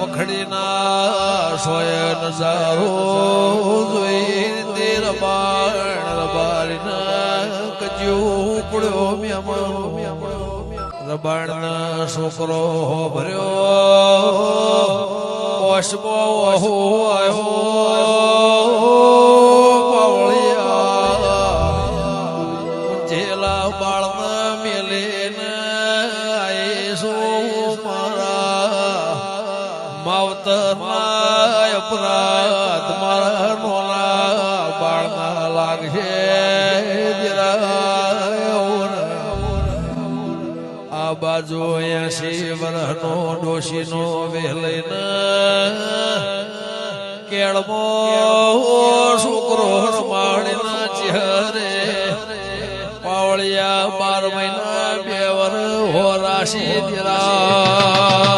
વખડીના સોય નજારો જોઈ તે રબાણ રબારીના કજ્યું પડ્યો મેમણ રબાણના છોકરો ભર્યો. ઓશબો ઓહો આયો પાવળિયા. જેલા બાળના મેલે માવતરના અપરાધ, મારા નોના બાળના લાગશે. આ બાજુ એસી વરહનો ડોશીનો વેલઈને કેળમો છોકરો માણીના ચહેરે પાવળિયા બાર મહિના બે વર હો રાશી દિરા